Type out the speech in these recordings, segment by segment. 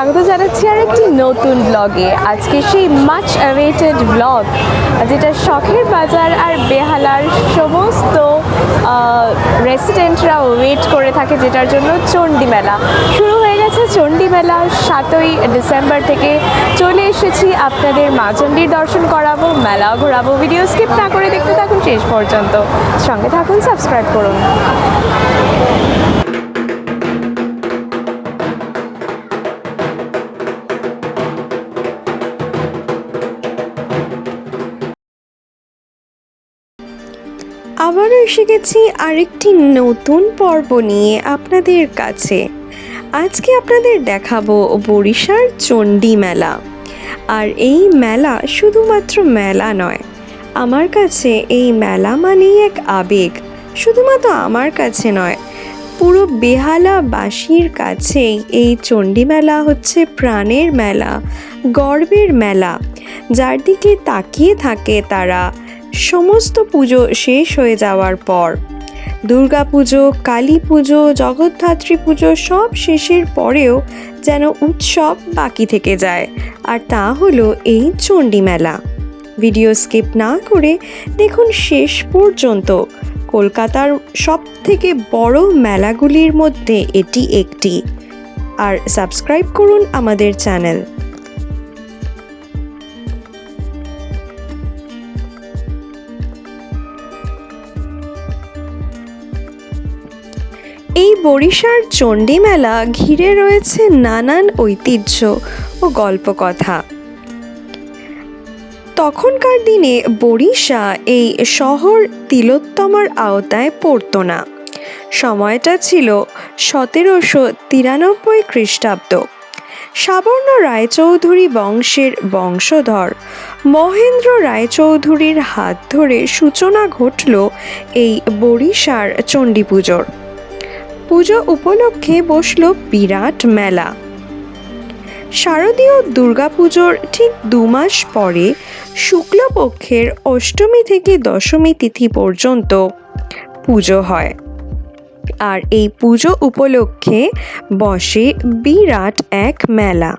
স্বাগত জানাচ্ছি আর একটি নতুন ব্লগে আজকে সেই মাচ অ্যাওয়েটেড ব্লগ যেটা শখের বাজার আর বেহালার সমস্ত রেসিডেন্টরা ওয়েট করে থাকে, যেটার জন্য চণ্ডী মেলা। শুরু হয়ে গেছে চণ্ডী মেলা। সাতই ডিসেম্বর থেকে চলে এসেছি আপনাদের মা চণ্ডীর দর্শন করাবো, মেলা ঘোরাবো ভিডিও স্কিপ না করে দেখতে থাকুন শেষ পর্যন্ত। সঙ্গে থাকুন সাবস্ক্রাইব করুন। এসে গেছি আরেকটি নতুন পর্ব নিয়ে আপনাদের কাছে। আজকে আপনাদের দেখাবো বরিশার চণ্ডী মেলা। আর এই মেলা শুধুমাত্র মেলা নয়, আমার কাছে এই মেলা মানেই এক আবেগ। শুধুমাত্র আমার কাছে নয়, পুরো বেহালাবাসীর কাছেই এই চণ্ডী মেলা হচ্ছে প্রাণের মেলা, গর্বের মেলা। যার দিকে তাকিয়ে থাকে তারা সমস্ত পুজো শেষ হয়ে যাওয়ার পর। দুর্গা পুজো, কালী পুজো, জগদ্ধাত্রী পুজো সব শেষের পরেও যেন উৎসব বাকি থেকে যায়। আর তা হলো এই চণ্ডী মেলা। ভিডিও স্কিপ না করে দেখুন শেষ পর্যন্ত। কলকাতার সব থেকে বড় মেলাগুলির মধ্যে এটি একটি। আর সাবস্ক্রাইব করুন আমাদের চ্যানেল। এই বরিশার চণ্ডী মেলা ঘিরে রয়েছে নানান ঐতিহ্য ও গল্পকথা। তখনকার দিনে বরিশা এই শহর তিলোত্তমার আওতায় পড়তো না। সময়টা ছিল সতেরোশো তিরানব্বই খ্রিস্টাব্দ। সাবর্ণ রায়চৌধুরী বংশের বংশধর মহেন্দ্র রায়চৌধুরীর হাত ধরে সূচনা ঘটল এই বরিশার চণ্ডী পুজোর পুজো উপলক্ষে বসল বিরাট মেলা। শারদীয় দুর্গাপুজোর ঠিক দু মাস পরে শুক্লপক্ষের অষ্টমী থেকে দশমী তিথি পর্যন্ত পুজো হয়। আর এই পুজো উপলক্ষে বসে বিরাট এক মেলা।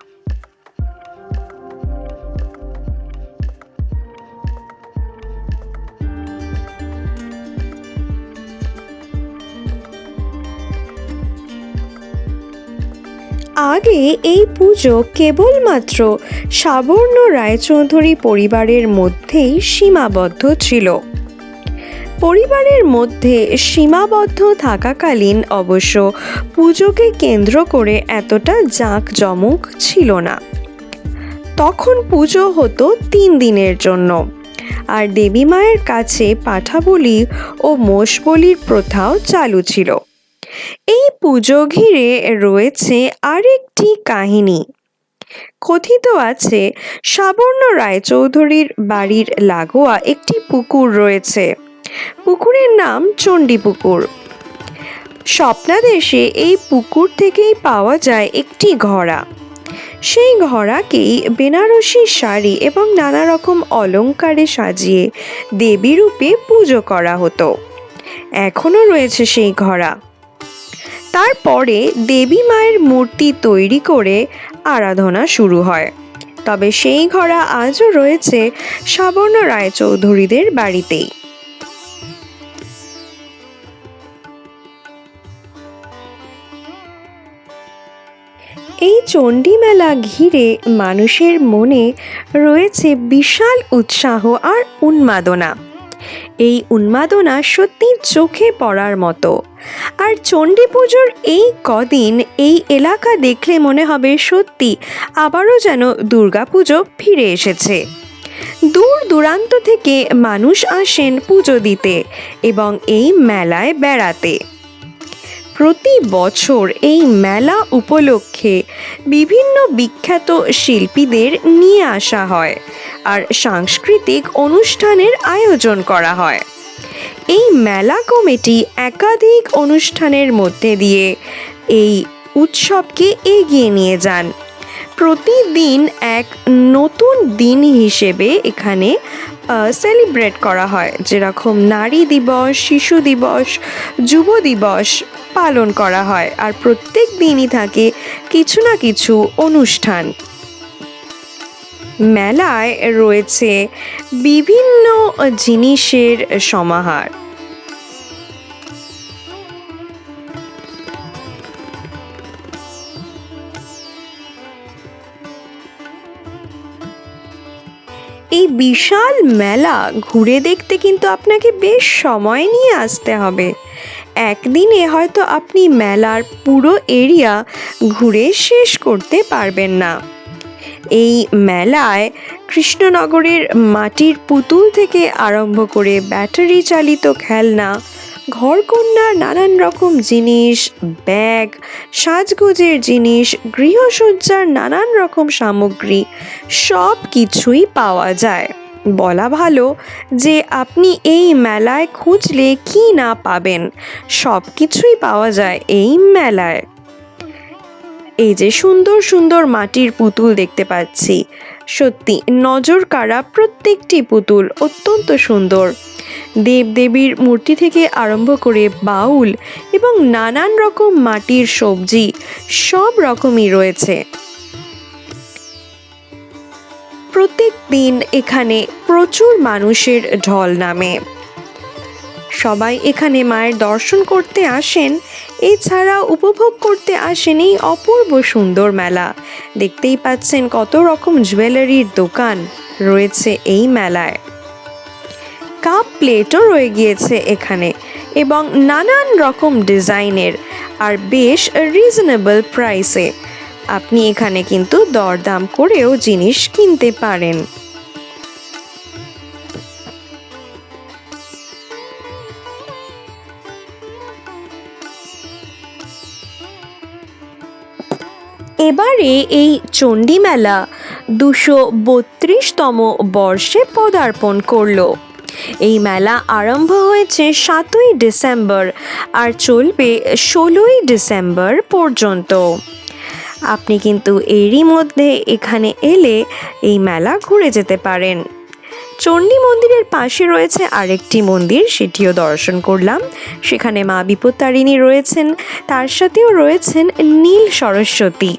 আগে এই পুজো কেবলমাত্র সাবর্ণ রায়চৌধুরী পরিবারের মধ্যেই সীমাবদ্ধ ছিল। পরিবারের মধ্যে সীমাবদ্ধ থাকাকালীন অবশ্য পুজোকে কেন্দ্র করে এতটা জাঁকজমক ছিল না। তখন পুজো হতো তিন দিনের জন্য। আর দেবী মায়ের কাছে পাঠাবলি ও মোষ বলির প্রথাও চালু ছিল। এই পুজো ঘিরে রয়েছে আরেকটি কাহিনী। কথিত আছে, সাবর্ণ রায়চৌধুরীর বাড়ির লাগোয়া একটি পুকুর রয়েছে। পুকুরের নাম চণ্ডী পুকুর। স্বপ্নাদেশে এই পুকুর থেকেই পাওয়া যায় একটি ঘোড়া। সেই ঘোড়াকেই বেনারসি শাড়ি এবং নানা রকম অলংকারে সাজিয়ে দেবী রূপে পুজো করা হতো। এখনও রয়েছে সেই ঘোড়া। তারপরে দেবী মায়ের মূর্তি তৈরি করে আরাধনা শুরু হয়। তবে সেই ঘোড়া আজও রয়েছে সাবর্ণ রায়চৌধুরীদের বাড়িতেই। এই চণ্ডী মেলা ঘিরে মানুষের মনে রয়েছে বিশাল উৎসাহ আর উন্মাদনা। এই উন্মাদনা সত্যি চোখে পড়ার মতো। আর চণ্ডী পুজোর এই কদিন এই এলাকা দেখলে মনে হবে সত্যি আবারও যেন দুর্গাপুজো ফিরে এসেছে। দূর দূরান্ত থেকে মানুষ আসেন পুজো দিতে এবং এই মেলায় বেড়াতে। প্রতি বছর এই মেলা উপলক্ষে বিভিন্ন বিখ্যাত শিল্পীদের নিয়ে আসা হয় আর সাংস্কৃতিক অনুষ্ঠানের আয়োজন করা হয়। এই মেলা কমিটি একাধিক অনুষ্ঠানের মধ্যে দিয়ে এই উৎসবকে এগিয়ে নিয়ে যান। প্রতিদিন এক নতুন দিন হিসেবে এখানে সেলিব্রেট করা হয়। যেরকম নারী দিবস, শিশু দিবস, যুব দিবস পালন করা হয়। আর প্রত্যেক দিনই থাকে কিছু না কিছু অনুষ্ঠান। মেলায় রয়েছে বিভিন্ন জিনিসের সমাহার। এই বিশাল মেলা ঘুরে দেখতে কিন্তু আপনাকে বেশ সময় নিয়ে আসতে হবে। একদিনে হয়তো আপনি মেলার পুরো এরিয়া ঘুরে শেষ করতে পারবেন না। এই মেলায় কৃষ্ণনগরের মাটির পুতুল থেকে আরম্ভ করে ব্যাটারি চালিত খেলনা ঘরকন্যার নানান রকম জিনিস, ব্যাগ, সাজগোজের জিনিস, গৃহসজ্জার নানান রকম সামগ্রী, সব কিছুই পাওয়া যায়। বলা ভালো যে আপনি এই মেলায় খুঁজলে কি না পাবেন, সব কিছুই পাওয়া যায় এই মেলায়। এই যে সুন্দর সুন্দর মাটির পুতুল দেখতে পাচ্ছি। সত্যি নজর কাড়া প্রত্যেকটি পুতুল অত্যন্ত সুন্দর। দেবদেবীর মূর্তি থেকে আরম্ভ করে বাউল এবং নানান রকম মাটির সবজি সব রকমই রয়েছে। প্রত্যেক দিন এখানে প্রচুর মানুষের ঢল নামে। সবাই এখানে মায়ের দর্শন করতে আসেন। এছাড়া উপভোগ করতে আসেন এই অপূর্ব সুন্দর মেলা। দেখতেই পাচ্ছেন কত রকম জুয়েলারির দোকান রয়েছে এই মেলায়। কাপ প্লেটও রয়ে গিয়েছে এখানে এবং নানান রকম ডিজাইনের আর বেশ রিজনেবল প্রাইসে আপনি এখানে কিন্তু দরদাম করেও জিনিস কিনতে পারেন। এবারে এই চণ্ডী মেলা দুশো বত্রিশতম বর্ষে পদার্পণ করল। এই মেলা আরম্ভ হয়েছে সাতই ডিসেম্বর আর চলবে ষোলোই ডিসেম্বর পর্যন্ত। আপনি কিন্তু এরই মধ্যে এখানে এলে এই মেলা ঘুরে যেতে পারেন। চণ্ডী মন্দিরের পাশে রয়েছে আরেকটি মন্দির, সেটিও দর্শন করলাম। সেখানে মা বিপত্তারিণী রয়েছেন, তার সাথেও রয়েছেন নীল সরস্বতী।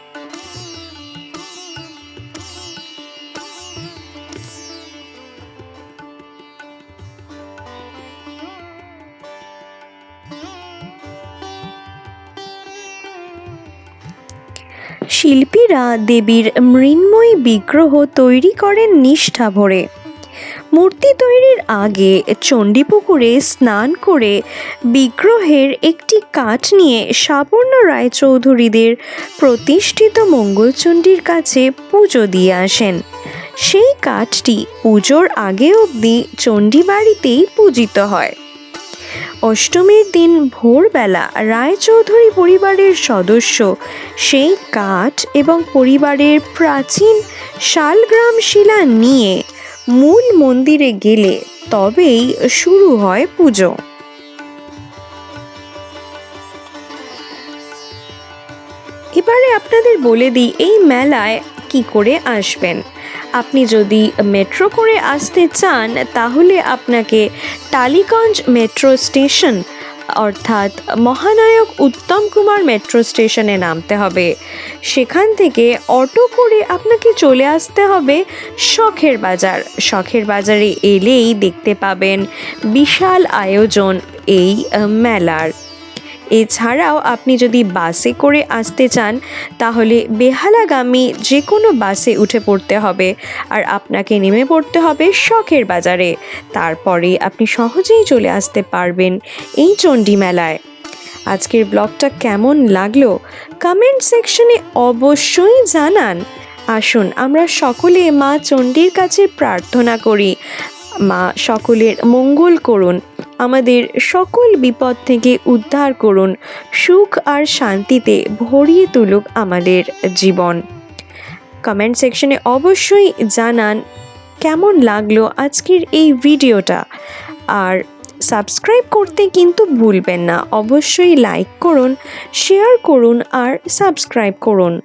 শিল্পীরা দেবীর মৃন্ময়ী বিগ্রহ তৈরি করেন নিষ্ঠা ভরে। মূর্তি তৈরির আগে চণ্ডীপুকুরে স্নান করে বিগ্রহের একটি কাঠ নিয়ে সাবর্ণ রায়চৌধুরীদের প্রতিষ্ঠিত মঙ্গলচণ্ডীর কাছে পুজো দিয়ে আসেন। সেই কাঠটি পুজোর আগে অবধি চণ্ডী বাড়িতেই পূজিত হয়। অষ্টমীর দিন ভোরবেলা রায়চৌধুরী পরিবারের সদস্য সেই কাঠ এবং পরিবারের প্রাচীন শালগ্রাম শিলা নিয়ে মূল মন্দিরে গেলে তবেই শুরু হয় পুজো। এবারে আপনাদের বলে দিই, এই মেলায় কি করে আসবেন? আপনি যদি মেট্রো করে আসতে চান, তাহলে আপনাকে টালিগঞ্জ মেট্রো স্টেশন, অর্থাৎ মহানায়ক উত্তম কুমার মেট্রো স্টেশনে নামতে হবে। সেখান থেকে অটো করে আপনাকে চলে আসতে হবে শখের বাজার। শখের বাজারে এলেই দেখতে পাবেন বিশাল আয়োজন এই মেলার। এছাড়াও আপনি যদি বাসে করে আসতে চান, তাহলে বেহালাগামী যে কোনো বাসে উঠে পড়তে হবে। আর আপনাকে নেমে পড়তে হবে শখের বাজারে। তারপরে আপনি সহজেই চলে আসতে পারবেন এই চণ্ডী মেলায় আজকের ব্লগটা কেমন লাগল? কমেন্ট সেকশনে অবশ্যই জানান। আসুন, আমরা সকলে মা চণ্ডীর কাছে প্রার্থনা করি। মা সকলের মঙ্গল করুন। আমাদের সকল বিপদ থেকে উদ্ধার করুন। সুখ আর শান্তিতে ভরিয়ে তুলুক আমাদের জীবন। কমেন্ট সেকশনে অবশ্যই জানান কেমন লাগল আজকের এই ভিডিওটা। আর সাবস্ক্রাইব করতে কিন্তু ভুলবেন না। অবশ্যই লাইক করুন, শেয়ার করুন আর সাবস্ক্রাইব করুন।